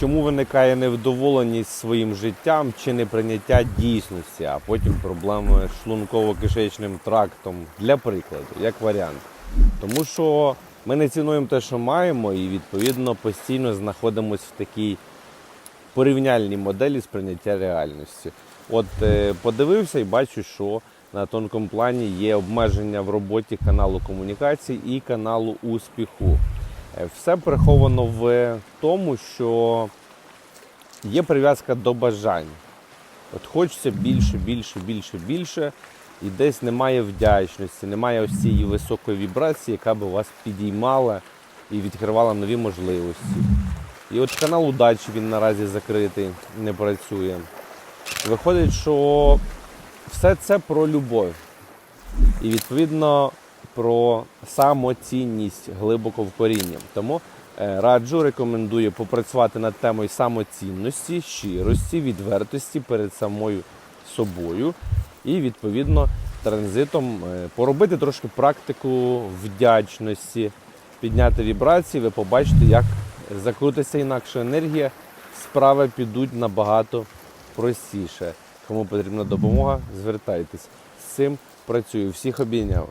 чому виникає невдоволеність своїм життям чи неприйняття дійсності, а потім проблеми з шлунково-кишечним трактом для прикладу, як варіант. Тому що ми не цінуємо те, що маємо, і відповідно постійно знаходимося в такій порівняльній моделі сприйняття реальності. От е, подивився і бачу, що на тонкому плані є обмеження в роботі каналу комунікацій і каналу успіху. Е, Все приховано в тому, що є прив'язка до бажань. От хочеться більше, більше, більше, більше, і десь немає вдячності, немає ось цієї високої вібрації, яка би вас підіймала і відкривала нові можливості. І от канал удачі він наразі закритий, не працює. Виходить, що все це про любов. І відповідно про самоцінність глибоко в корінні. Тому е, раджу, рекомендую попрацювати над темою самоцінності, щирості, відвертості перед самою собою і відповідно транзитом е, поробити трошки практику вдячності, підняти вібрації, ви побачите, як закрутиться інакша енергія, справи підуть набагато простіше. Кому потрібна допомога, звертайтесь. З цим працюю. Всіх обійняв.